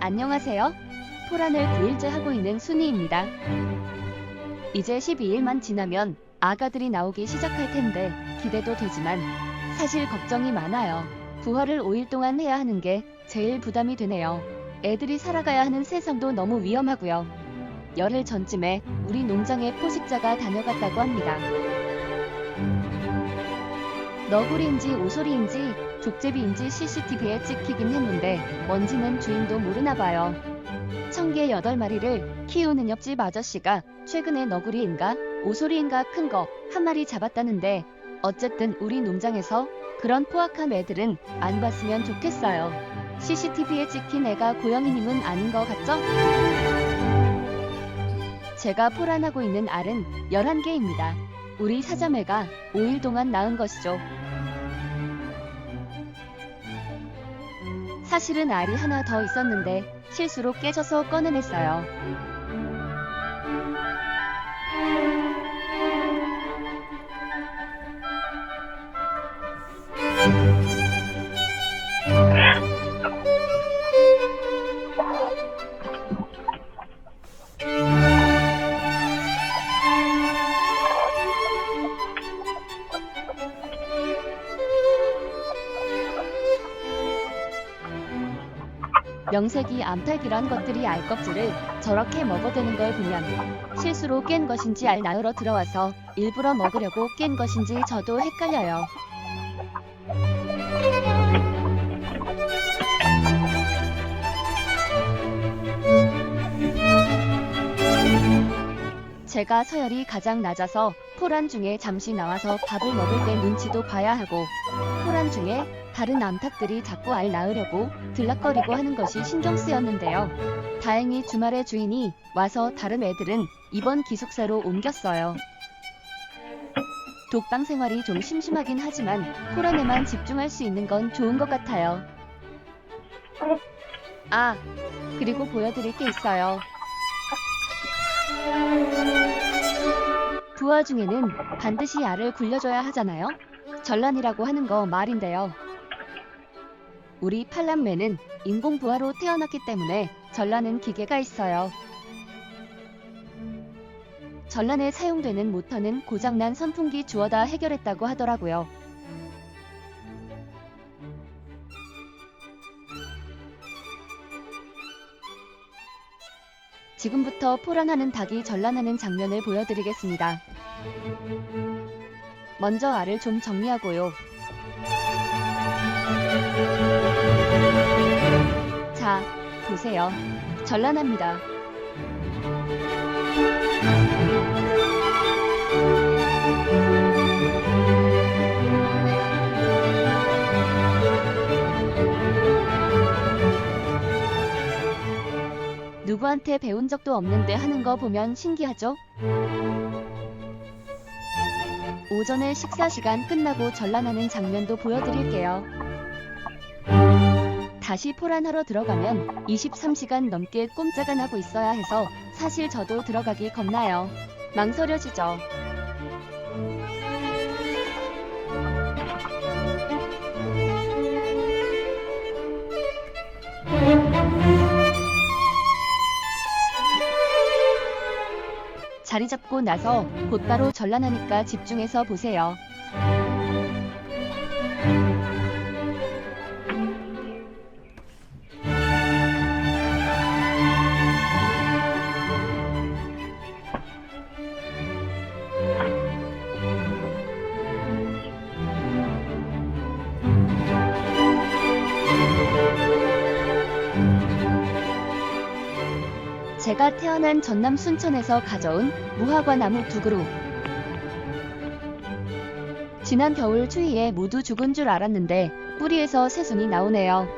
안녕하세요. 포란을 9일째 하고 있는 순이입니다. 이제 12일만 지나면 아가들이 나오기 시작할 텐데 기대도 되지만 사실 걱정이 많아요. 부화를 5일 동안 해야 하는 게 제일 부담이 되네요. 애들이 살아가야 하는 세상도 너무 위험하고요. 열흘 전쯤에 우리 농장에 포식자가 다녀갔다고 합니다. 너구리인지 오소리인지 족제비인지 CCTV에 찍히긴 했는데 뭔지는 주인도 모르나 봐요. 청개 8마리를 키우는 옆집 아저씨가 최근에 너구리인가 오소리인가 큰 거 한 마리 잡았다는데 어쨌든 우리 농장에서 그런 포악한 애들은 안 봤으면 좋겠어요. CCTV에 찍힌 애가 고영이님은 아닌 것 같죠? 제가 포란하고 있는 알은 11개입니다. 우리 사자매가 5일 동안 낳은 것이죠. 사실은 알이 하나 더 있었는데 실수로 깨져서 꺼내냈어요. 명색이 암탉이란 것들이 알 껍질을 저렇게 먹어대는 걸 보면 실수로 깬 것인지 알 낳으러 들어와서 일부러 먹으려고 깬 것인지 저도 헷갈려요. 제가 서열이 가장 낮아서 포란 중에 잠시 나와서 밥을 먹을 때 눈치도 봐야 하고 포란 중에 다른 암탉들이 자꾸 알 낳으려고 들락거리고 하는 것이 신경 쓰였는데요. 다행히 주말에 주인이 와서 다른 애들은 이번 기숙사로 옮겼어요. 독방 생활이 좀 심심하긴 하지만 포란에만 집중할 수 있는 건 좋은 것 같아요. 아, 그리고 보여드릴 게 있어요. 부화 중에는 반드시 알을 굴려줘야 하잖아요. 전란이라고 하는 거 말인데요. 우리 팔남매는 인공 부화로 태어났기 때문에 전란은 기계가 있어요. 전란에 사용되는 모터는 고장난 선풍기 주워다 해결했다고 하더라고요. 지금부터 포란하는 닭이 전란하는 장면을 보여드리겠습니다. 먼저 알을 좀 정리하고요. 자, 보세요. 전란합니다. 누구한테 배운 적도 없는데 하는 거 보면 신기하죠? 오전에 식사 시간 끝나고 전란하는 장면도 보여드릴게요. 다시 포란하러 들어가면 23시간 넘게 꼼짝안 하고 있어야 해서 사실 저도 들어가기 겁나요. 망설여지죠. 자리 잡고 나서 곧바로 전란하니까 집중해서 보세요. 제가 태어난 전남 순천에서 가져온 무화과 나무 두 그루. 지난 겨울 추위에 모두 죽은 줄 알았는데 뿌리에서 새순이 나오네요.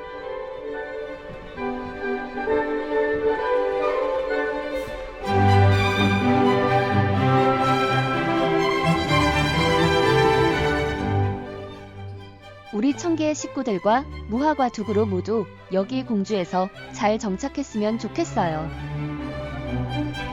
우리 청계의 식구들과 무화과 두 그루 모두 여기 공주에서 잘 정착했으면 좋겠어요. Thank you.